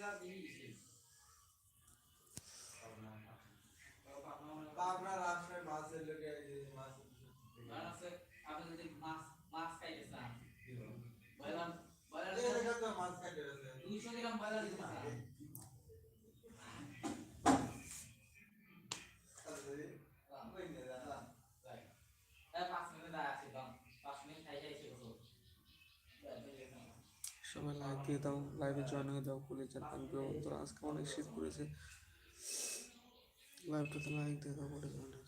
দাওয়া দিয়ে দিছি পাবনা রাষ্ট্রের মাছের লোকে মাছ আছে আপনি যদি মাছ মাছ খাইতে চান বললাম বললাম মাছ খাইতে গ্রাম দিতে চান তাই পাঁচ মিনিট দাঁড়া আছে দাম পাঁচ মিনিট খাই খাই শেষ হতো সবাই লাইক দিয়ে দাও, লাইভে জয়েন হয়ে দাও কলেজের আনবে বন্ধুরা আজকে অনেক শীত পড়েছে লাইভটাতে লাইক দিয়ে দাও, বলে জয়েন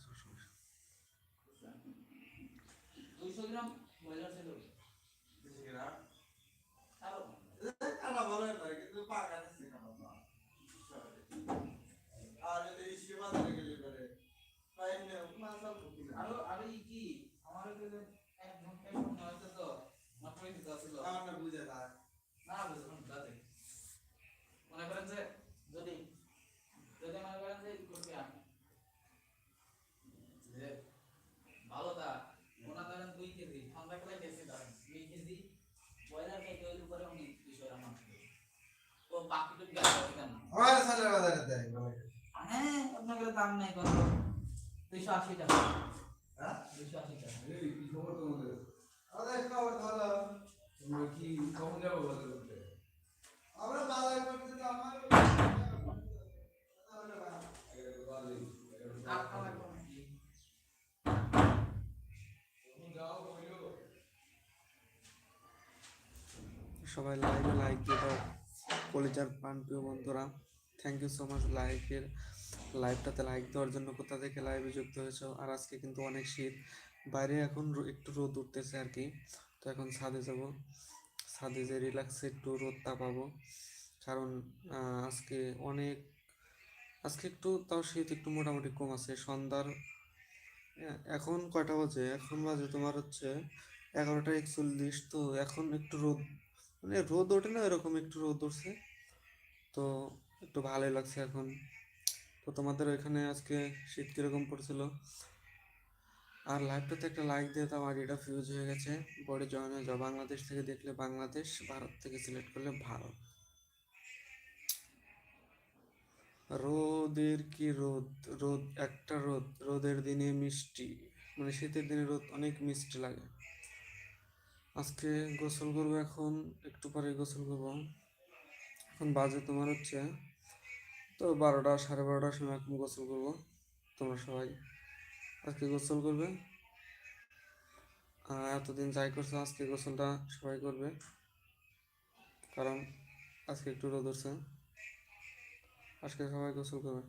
আরও কাটা ভালো না মনে করেন যে যদি যদি মনে করেন যে করবি আমি যে ভালো দা ওনা ধরেন দুই কেজি ঠান্ডা খেলে বেশি ধরেন দুই কেজি ব্রয়লার খাইতে হইলে উপরে উনি দুইশো গ্রাম মাংস তো বাকিটুকু কেন? সালে বাজারে দেয় হ্যাঁ আপনাকে দাম নাই কত? দুইশো আশি টাকা। হ্যাঁ? দুইশো আশি টাকা। এই কি খবর তোমাদের? আমাদের খাবার ভালো। কি কখন যাব আমরা করতে তো আমার সবাই লাইভে লাইক দিয়ে দাও। কলেজার পান প্রিয় বন্ধুরা থ্যাংক ইউ সো মাচ লাইকের। লাইভটাতে লাইক দেওয়ার জন্য কোথা থেকে লাইভে যুক্ত হয়েছ? আর আজকে কিন্তু অনেক শীত। বাইরে এখন একটু রোদ উঠতেছে আর কি। তো এখন ছাদে যাব। ছাদে যে রিল্যাক্সে একটু রোদটা পাবো। কারণ আজকে অনেক, আজকে একটু তাও শীত একটু মোটামুটি কম আছে। সন্ধ্যার এখন কয়টা বাজে? এখন বাজে তোমার হচ্ছে এগারোটা একচল্লিশ। তো এখন একটু রোদ মানে রোদ ওঠে না এরকম একটু রোদ উঠছে। তো একটু ভালোই লাগছে এখন। তো তোমাদের ওইখানে আজকে শীত কীরকম পড়ছিল? আর লাইভটাতে একটা লাইক দিয়ে দাও আর এটা ফিউজ হয়ে গেছে। পরে জয়েন হয়ে যাও। বাংলাদেশ থেকে দেখলে বাংলাদেশ, ভারত থেকে সিলেক্ট করলে ভারত। রোদের কি রোদ? রোদ, একটা রোদ। রোদের দিনে মিষ্টি। মানে শীতের দিনে রোদ অনেক মিষ্টি লাগে। আজকে গোসল করব এখন, একটু পরে গোসল করব। এখন বাজে তোমার হচ্ছে, তো বারোটা, সাড়ে বারোটার সময় এখন গোসল করব, তোমরা সবাই। আজকে গোসল করবে। এতদিন যাই করছ, আজকে গোসলটা সবাই করবে। কারণ আজকে একটু রোদ উঠছে। আজকে সবাই গোসল করবে।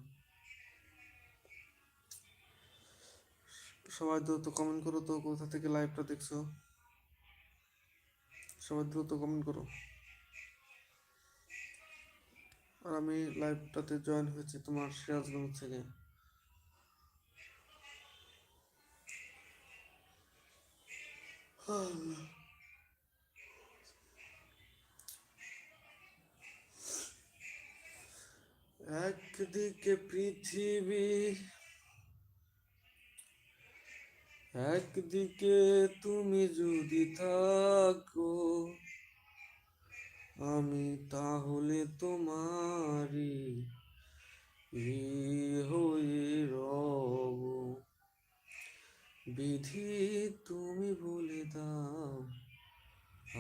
সবাই দ্রুত কমেন্ট করো তো, কোথা থেকে লাইভটা দেখছ? সবাই দ্রুত কমেন্ট করো। আর আমি লাইভটাতে জয়েন হয়েছি তোমার সিরাজগঞ্জ থেকে। একদিকে পৃথিবী একদিকে তুমি যদি থাকো আমি তাহলে তোমারই হয়ে রব। বিধি তুমি বলে দাও,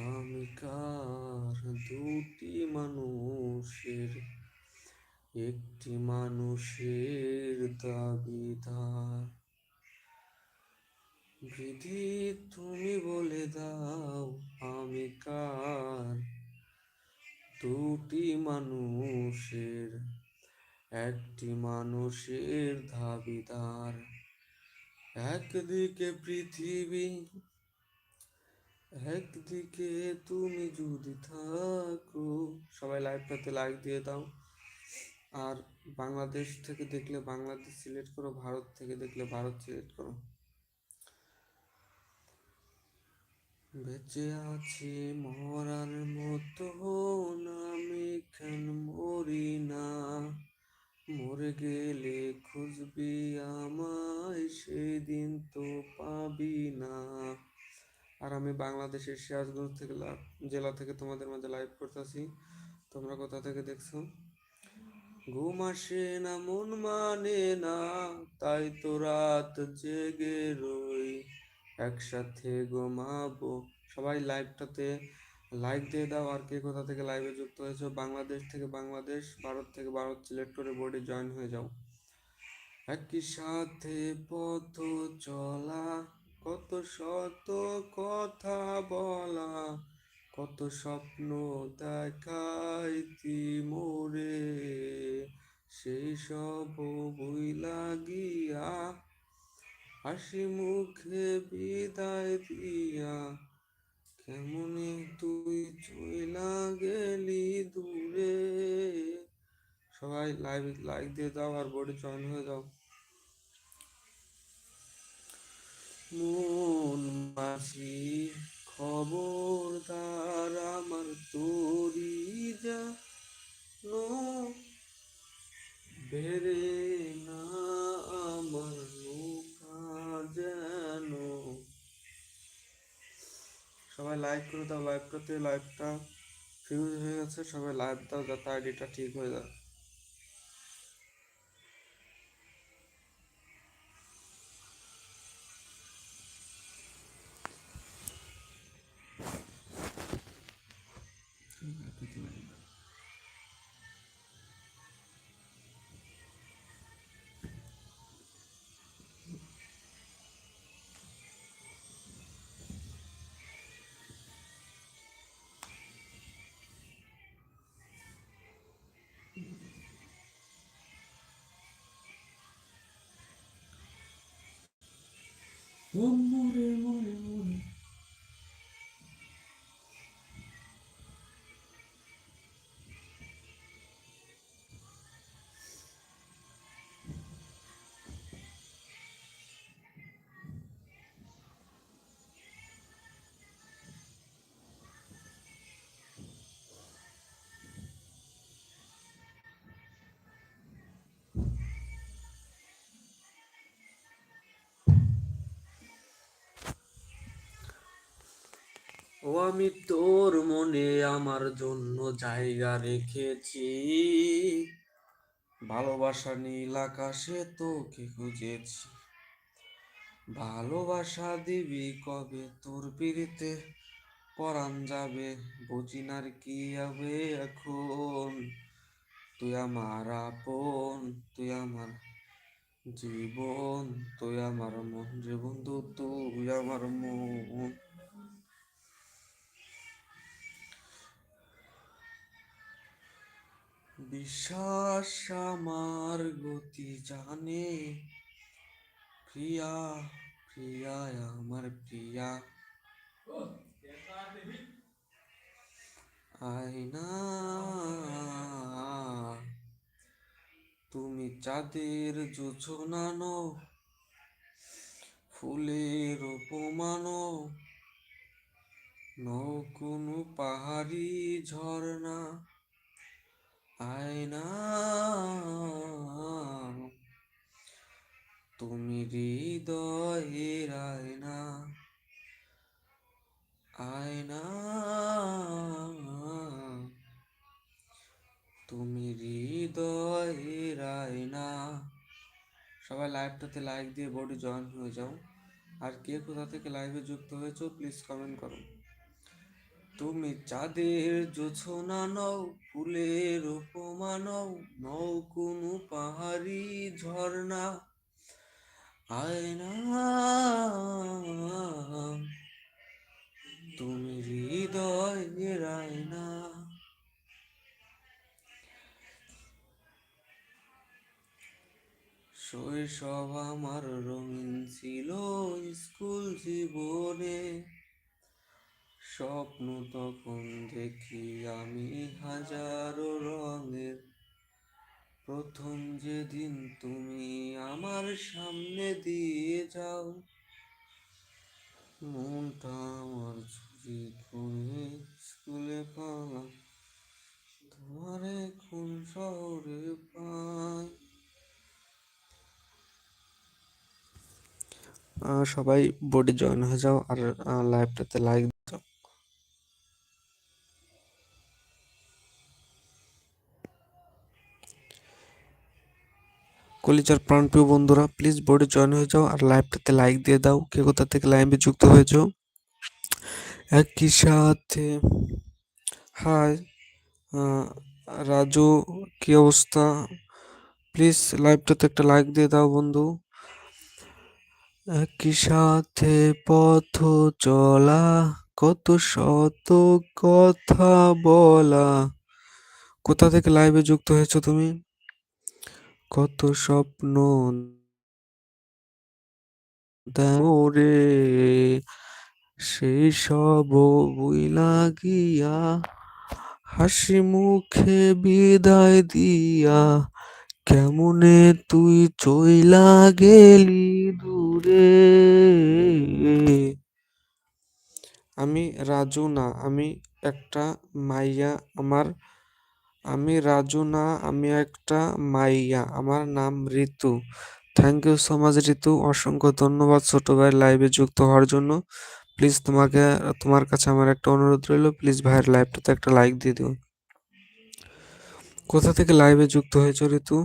আমি কার? দুটি মানুষের, একটি মানুষের দাবিদার বিধি তুমি বলে দাও, আমি কার? দুটি মানুষের, একটি মানুষের দাবিদার একদিকে পৃথিবী, একদিকে তুমি যদি থাকো। সবাই লাইভটাতে লাইক দিয়ে দাও। আর বাংলাদেশ থেকে দেখলে বাংলাদেশ সিলেক্ট করো, ভারত থেকে দেখলে ভারত সিলেক্ট করো। বেঁচে আছি মরার মতো আমি কেন মরি না? মরে গেলে খুঁজবি আমায়, সেদিন তো পাবি না। আর আমি বাংলাদেশের সিরাজগঞ্জ থেকে জেলা থেকে তোমাদের মাঝে লাইভ করতেছি। তোমরা কোথা থেকে দেখছ? ঘুম আসে না, মন মানে না, তাই তো রাত জেগে রই। একসাথে ঘুমাবো। সবাই লাইভটাতে লাইক দিয়ে দাও আর কে কোথা থেকে লাইভে যুক্ত হয়েছো। বাংলাদেশ থেকে বাংলাদেশ, ভারত থেকে ভারত সিলেক্ট করে বোর্ডে জয়েন হয়ে যাও। একই সাথে পথ চলা, কত শত কথা বলা, কত স্বপ্ন দেখাইতি মোরে সেই সব বই লাগিয়া, হাসি মুখে বিদায় দিয়া কেমনে তুই চইলা গেলি দূরে। সবাই লাইভ লাইক দিয়ে দাও আর বোর্ডে জয়েন হয়ে যাও। মন মাঝি, খবরদার আমার তোরি যা নো। বেড়ে না আমার নৌকা যেন সবাই লাইক করে দাও লাইভটাতে লাইভটা ফিউজ হয়ে গেছে, সবাই লাইভ দাও, যাতে আইডিটা ঠিক হয়ে যায়। ও মোরে ও আমি তোর মনে আমার জন্য জায়গা রেখেছি। ভালোবাসা নীল আকাশে তোকে খুঁজেছি। ভালোবাসা দিবি কবে? তোর পিড়িতে পরাণ যাবে বুঝি না আর কি হবে এখন? তুই আমার আপন, তুই আমার জীবন, তুই আমার মন যে বন্ধু, তুই আমার মন। বিশ্বাস আমার গতি জানে। প্রিয়া প্রিয়া, আমার প্রিয়া। আয়না, তুমি চাঁদের জোছনানো ফুলের অপমানো নৌ কোনো পাহাড়ি ঝর্ণা। আয়না। তুমি হৃদয়ের আয়না। আয়না। তুমি হৃদয়ের আয়না। সবাই লাইভটাতে লাইক দিয়ে বডি জয়েন হয়ে যাও। আর কে কোথা থেকে লাইভে যুক্ত হয়েছো প্লিজ কমেন্ট করো। তুমি চাঁদের জোছনা নও, ফুলের উপমা নও নও কোনো পাহাড়ি ঝর্ণা। আয়না, তুমি হৃদয়ের আয়না। শৈশব আমার রঙিন ছিল স্কুল জীবনে। স্বপ্ন তখন দেখি আমি হাজারো রঙের। প্রথম যেদিন তুমি আমার সামনে দিয়ে যাও, মনটা আমার চুরি করে স্কুলে পালাম তোমার এখন শহরে পাই। সবাই বোর্ডে জয়েন হয়ে যাও আর লাইভটাতে লাইক দাও। কলিজার প্রাণপ্রিয় বন্ধুরা প্লিজ বোর্ডে জয়েন হয়ে যাও আর লাইভটাতে লাইক দিয়ে দাও। কে কোথা থেকে লাইভে যুক্ত হয়েছো? একই সাথে হাই রাজু, কি অবস্থা? প্লিজ লাইভটাতে একটা লাইক দিয়ে দাও বন্ধু। একই সাথে পথ চলা, কত শত কথা বলা। কোথা থেকে লাইভে যুক্ত হয়েছো তুমি? কত স্বপ্ন দাও রে সেই সব বুইলা গিয়া হাসি মুখে বিদায় দিয়া, কেমনে তুই চইলা গেলি দূরে? আমি রাজু না, আমি একটা মাইয়া আমার আমি রাজু না, আমি একটা মাইয়া। আমার নাম Ritu. Thank you so much Ritu. অসংখ্য ধন্যবাদ ছোট ভাই লাইভে যুক্ত হওয়ার জন্য। প্লিজ তোমাকে, তোমার কাছে আমার একটা অনুরোধ রইল। প্লিজ ভাইয়ের লাইভটাতে একটা লাইক দিয়ে দিও। কোথা থেকে লাইভে যুক্ত হয়েছ, ঋতু?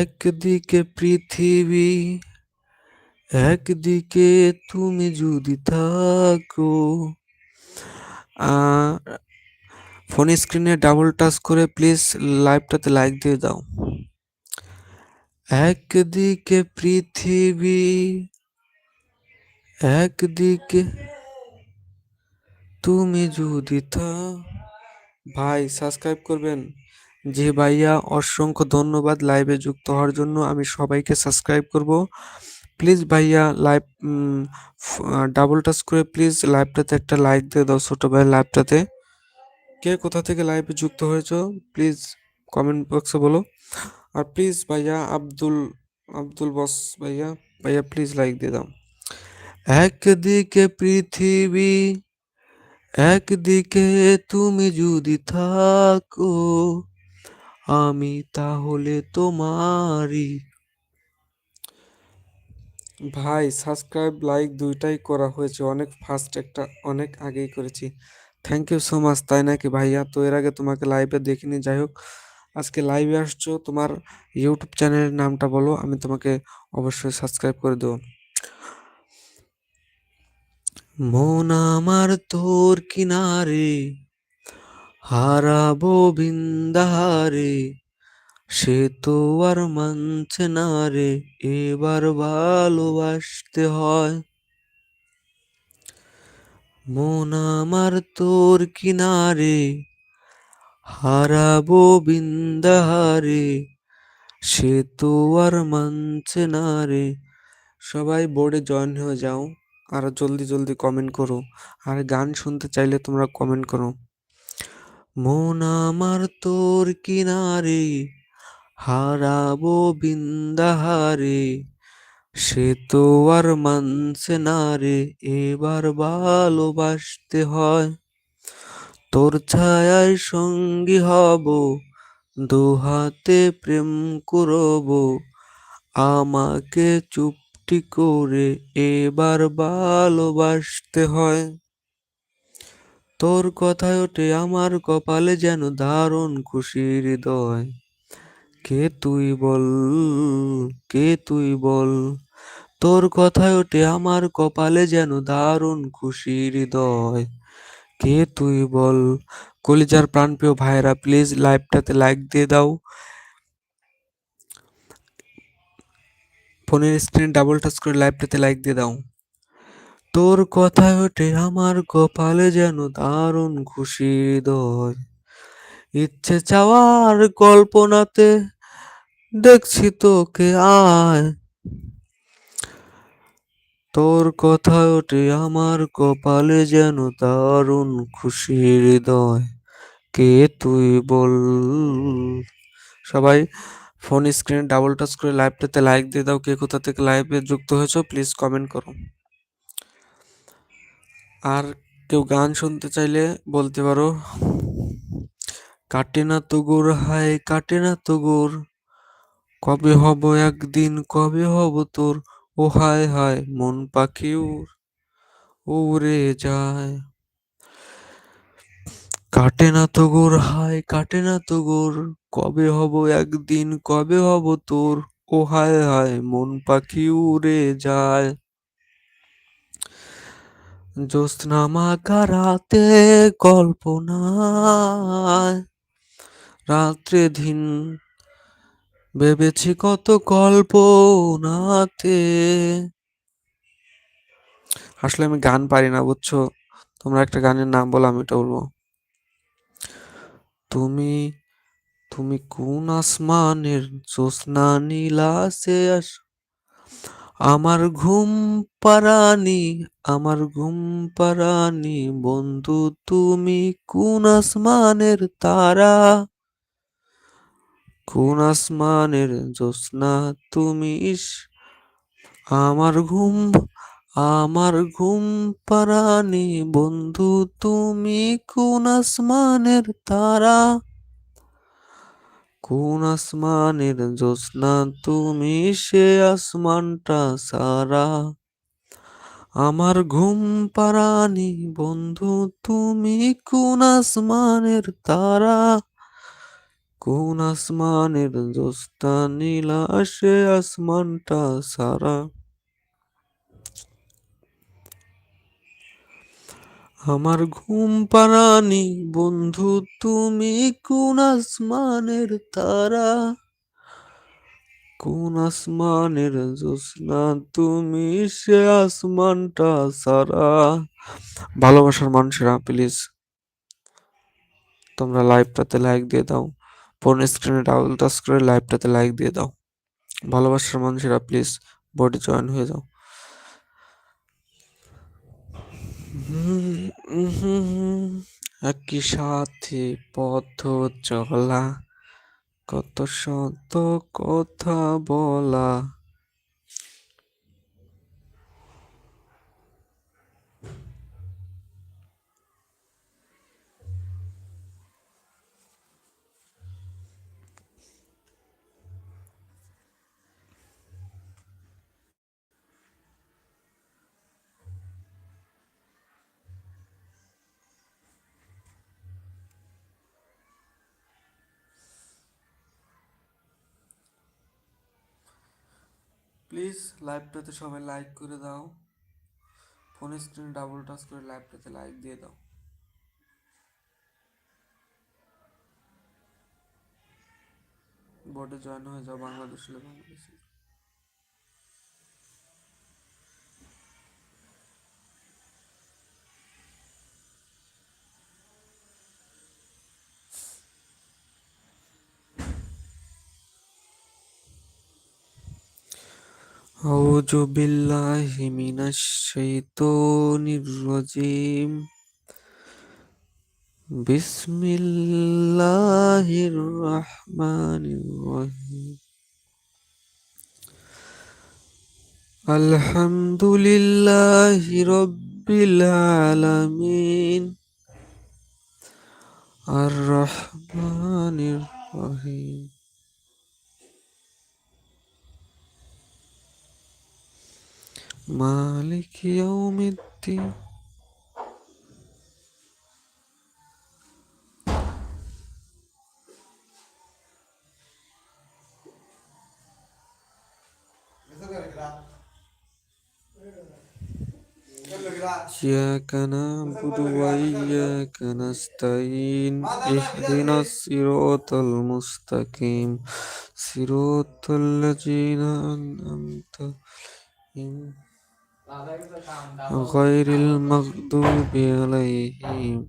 একদিকে পৃথিবী, একদিকে তুমি যদি থাকো। ফোন স্ক্রিনে ডাবল টাচ করে প্লিজ লাইভটাতে লাইক দিয়ে দাও। একদিকে পৃথিবী, একদিকে তুমি যদি থা ভাই সাবস্ক্রাইব করবেন। জি ভাইয়া, অসংখ্য ধন্যবাদ লাইভে যুক্ত হওয়ার জন্য। আমি সবাইকে সাবস্ক্রাইব করব। প্লিজ ভাইয়া লাইভ ডাবল টাচ করে প্লিজ লাইভটাতে একটা লাইক দিয়ে দাও ছোট ভাই লাইভটাতে কে কোথা থেকে লাইভে যুক্ত হয়েছো প্লিজ কমেন্ট বক্সে বলো। আর প্লিজ ভাইয়া আব্দুল আব্দুল বস ভাইয়া ভাইয়া প্লিজ লাইক দিয়ে দাও। একদিকে পৃথিবী, একদিকে তুমি যদি থাকো, আমি তাহলে তোমারই ভাই সাবস্ক্রাইব লাইক দুইটাই করা হয়েছে। অনেক ফাস্ট একটা, অনেক আগেই করেছি। থ্যাংক ইউ সো মাচ তাই নাকি ভাইয়া? তো এর আগে তোমাকে লাইভে দেখিনি, যাই হোক। আজকে লাইভে আসছো, তোমার ইউটিউব চ্যানেলের নামটা বলো, আমি তোমাকে অবশ্যই সাবস্ক্রাইব করে দেবো। মন আমার তোর কিনারে, হারাবো বিন্দাহারে সে তো আর মানছে না রে, এবার ভালোবাসতে হয়। মন আমার তোর কিনারে, হারাবো বিন্দাহারে, সে তো আর মানছে না রে। সবাই বোর্ডে জয়েন হয়ে যাও, আর জলদি জলদি কমেন্ট করো, আর গান শুনতে চাইলে তোমরা কমেন্ট করো। মন আমার তোর কিনারে হারাবো বিন্দাহারে, সে তো আর মানছে না রে, এবার ভালোবাসতে হয়। তোর ছায়ায় সঙ্গী হব, দু হাতে প্রেম করব, আমাকে চুপটি করে এবার ভালোবাসতে হয়। তোর কথায় ওঠে আমার কপালে যেন দারুণ খুশির হৃদয়। কে তুই বল, কে তুই বল? তোর কথায় ওঠে আমার কপালে যেন দারুণ খুশির হৃদয়। কে তুই বল? কলিজার প্রাণপ্রিয় ভাইরা প্লিজ লাইভটাতে লাইক দিয়ে দাও। ফোনের স্ক্রিনে ডাবল টাচ করে লাইভটাতে লাইক দিয়ে দাও। তোর কথায় ওঠে আমার কপালে যেন দারুণ খুশি হৃদয়। ইচ্ছে চাওয়ার কল্পনাতে দেখছি তোকে আয়। তোর কথা ওঠে আমার কপালে যেন দারুণ খুশি হৃদয়। কে তুই বল? সবাই ফোন স্ক্রিনে ডাবল টাচ করে লাইভটাতে লাইক দিয়ে দাও। কে কোথা থেকে লাইভে যুক্ত হয়েছো প্লিজ কমেন্ট করো। আর কেউ গান শুনতে চাইলে বলতে পারো, কাটে না তো গোর হায়, কাটে না তো গোর কবে হব একদিন, কবে হব তোর? ও হায় হায়, মন পাখি উড়, উড়ে যায়। কাটে না তো গোর হায়, কাটে না তো গোর। কবে হব একদিন, কবে হব তোর? ও হায় হায়, মন পাখি উড়ে যায়। জ্যোৎস্নামা কারাতে কল্পনা রাত্রে দিন ভেবেছি কত কল্পনাতে। আসলে আমি গান পারি না, বুঝছ? তোমরা একটা গানের নাম বলো, আমি ওটা বলব। তুমি তুমি কোন আসমানের জ্যোৎস্না নীলাসে আস? আমার ঘুম পারানি আমার ঘুম পারানি বন্ধু, তুমি কোন আসমানের তারা? কোন আসমানের জ্যোৎস্না তুমি আমার ঘুম আমার ঘুম পারানি বন্ধু, তুমি কোন আসমানের তারা? কোন আসমানের জ্যোৎস্না তুমি সে আসমানটা সারা? আমার ঘুম পারানি বন্ধু, তুমি কোন আসমানের তারা? কোন আসমানের জ্যোৎস্না নীলা সে আসমানটা সারা। আমার ঘুম পারানি বন্ধু, তুমি কোন আসমানের তারা? কোন আসমানের জ্যোৎস্না তুমি সে আসমানটা সারা। ভালোবাসার মানুষেরা, প্লিজ, তোমরা লাইভটাতে লাইক দিয়ে দাও। ফোন স্ক্রিনে ডাবল টাচ করে লাইভটাতে লাইক দিয়ে দাও। ভালোবাসার মানুষেরা প্লিজ বডি জয়েন হয়ে যাও। একই সাথে পথ চলা, কত শত কথা বলা। প্লিজ লাইভটাতে সবাই লাইক করে দাও। ফোন স্ক্রিনে ডাবল টাচ করে লাইভটাতে লাইক দিয়ে দাও। বোর্ডে জয়েন হয়ে যাও, বাংলাদেশ বাংলাদেশে আউযু বিল্লাহি মিনাশ শাইতানির রাজিম। বিসমিল্লাহির রহমানির রহিম। আর রহমানির রহিম। الرحيم مالك يوم الدين إياك نعبد وإياك نستعين اهدنا الصراط المستقيم صراط الذين أنعمت عليهم غير المغضوب عليهم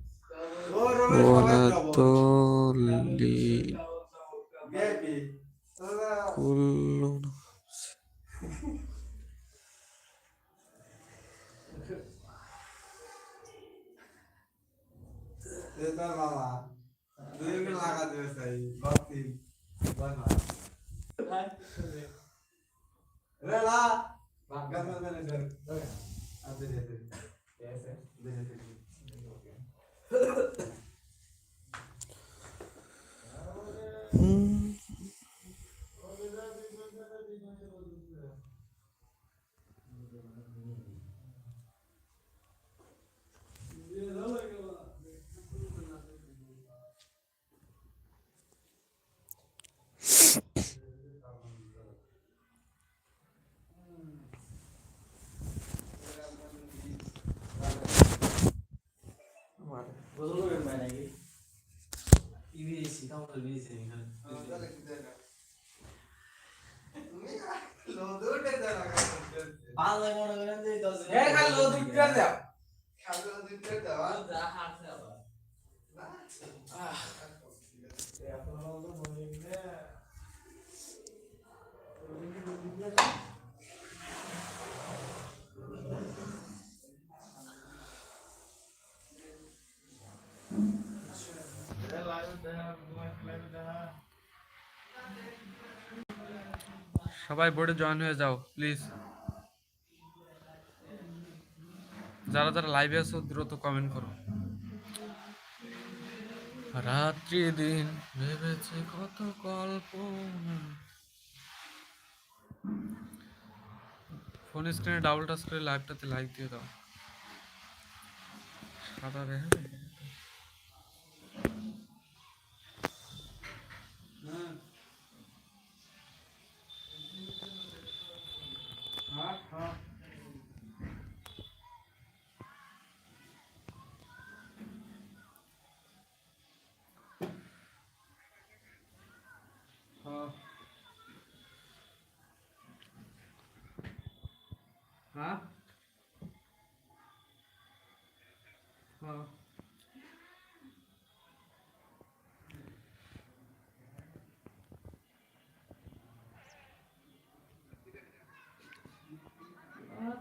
ولا الضالين كل نفس لا বাবা দুই মিনিট লাগা দেবে তাই বাকি বানা রে লা ভাগ্য না না না আদে দে দে এসে দে দে গোসল করবেন ভাই নাকি টিভি কামড় দিয়েছে এখানে। পাঁচ মনে করেন যে দশ খালি লো দুধ দাও যা হাঁটছে আবার সবাই বোর্ডে জয়েন হয়ে যাও প্লিজ যারা যারা লাইভে আছো, দ্রুত কমেন্ট করো। রাত্রি দিন ভেবেছে কত গল্প ফোন স্ক্রিনে ডাবল টাচ করে লাইভটাতে লাইক দিয়ে দাও। সাদা রেখে হ্যাঁ হ্যাঁ হ্যাঁ হ্যাঁ হ্যাঁ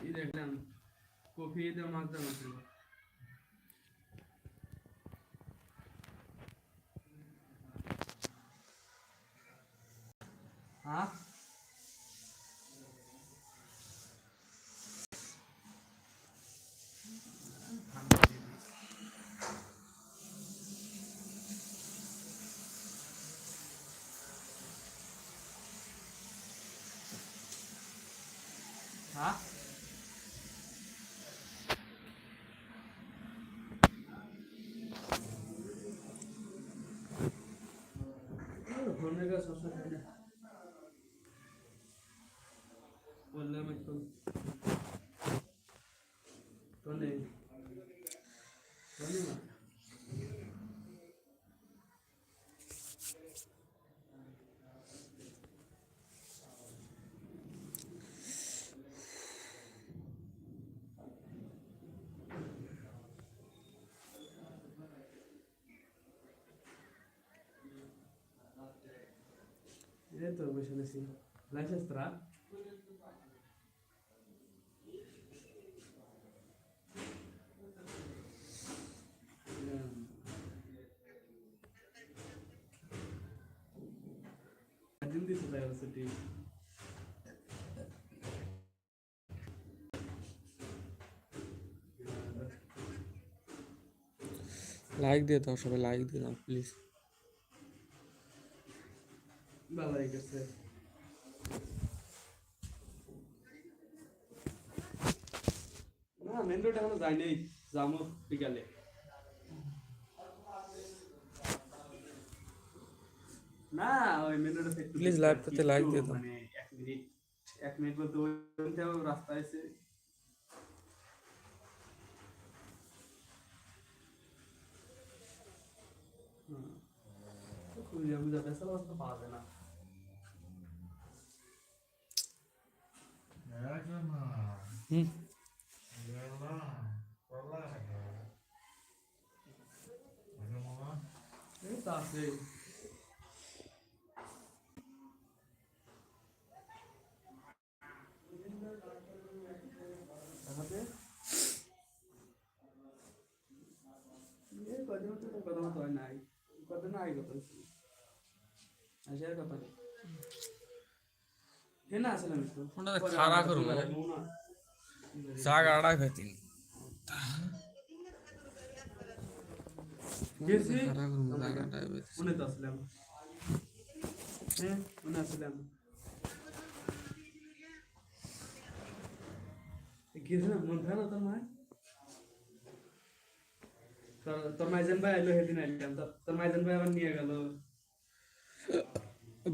এই দেখলাম কফি দিয়ে মাছ দেওয়া ছিল। হ্যাঁ? হ্যাঁ? होने का सबसे पहले এই তো বসে আছি লাইসেন্সরা দিন দিতে চাই ছুটি লাইক দিয়ে দাও সবাই লাইক দিয়ে দাও প্লিজ ভালো হয়ে গেছে। না মেন রোড এখনও যাই নাই যাব বিকালে। না ওই মেন রোডে Please লাইভটাতে like দিয়ে দাও। মানে এক মিনিট এক মিনিট বলতে ওইখান রাস্তা আছে। আমি যাতে রাস্তা পাওয়া যায় না হুম এই তো আছে দেখাতে এই তো কদিন তো কথা মতো হয় নাই। কদিন আগে কথা আসে কথা নেই। হে না আসলাম একটু ওটা খাড়া করব। জাগাড়া খাইতিন গেছি। খাড়া করব জায়গাটা তো আসলাম হ্যাঁ আসলাম গেছিলাম মন খারাপ তোর মায় তোর তোর মাইজান ভাই আইলো সেদিন আইলাম। তোর- তোর মাইজান ভাই আবার নিয়ে গেল।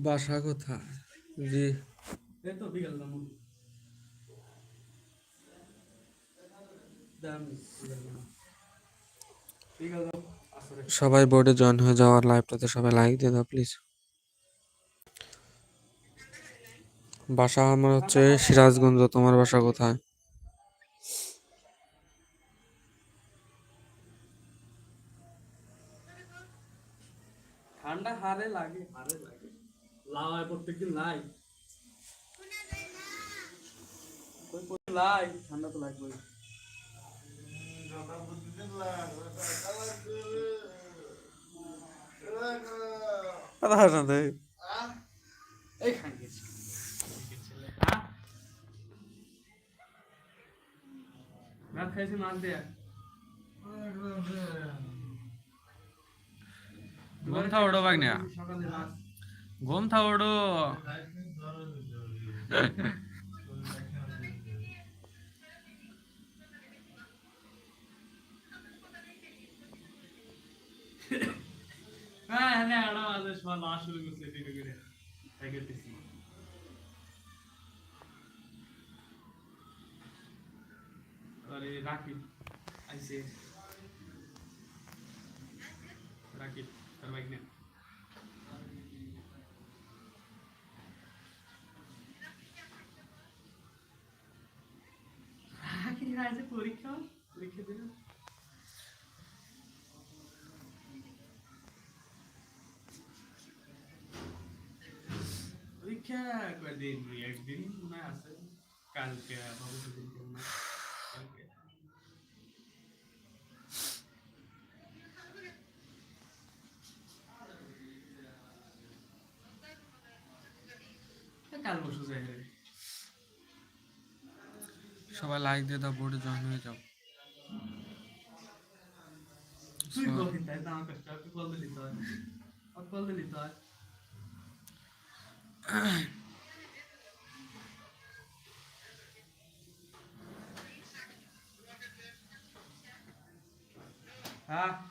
বাসা কোথায়? জি। এই তো বিকাল আসরে সবাই বোর্ডে জয়েন হয়ে যাওয়ার লাইভটাতে সবাই লাইক দিয়ে দাও প্লিজ বাসা আমার হচ্ছে সিরাজগঞ্জ তোমার বাসা কোথায়? ঠান্ডা হারে লাগে হারে লাগে। লাওয়ায় প্রত্যেকদিন লাই। কই কই লাই ঠান্ডা তো লাগবে কথা হাসা দে এই খান গেছি ভাত খাইছি মাছ দেয়া ঘুম থা ওড়ো বাগনিয়া ঘুম থা হ্যাঁ আড়া মাঝে সময় না শুরু করছে টিকে করে রাকিব আইছে রাকিব তার বাইক নে কয়দিন দুই একদিন মনে আছে কালকে দিন কাল সবাই লাইক দিয়ে দাও বোর্ডে জয়েন হয়ে যাও। তুই কল দিতে হয় আমার কষ্ট তুই কল দিলি তো। আর কল দিলি তো হ্যাঁ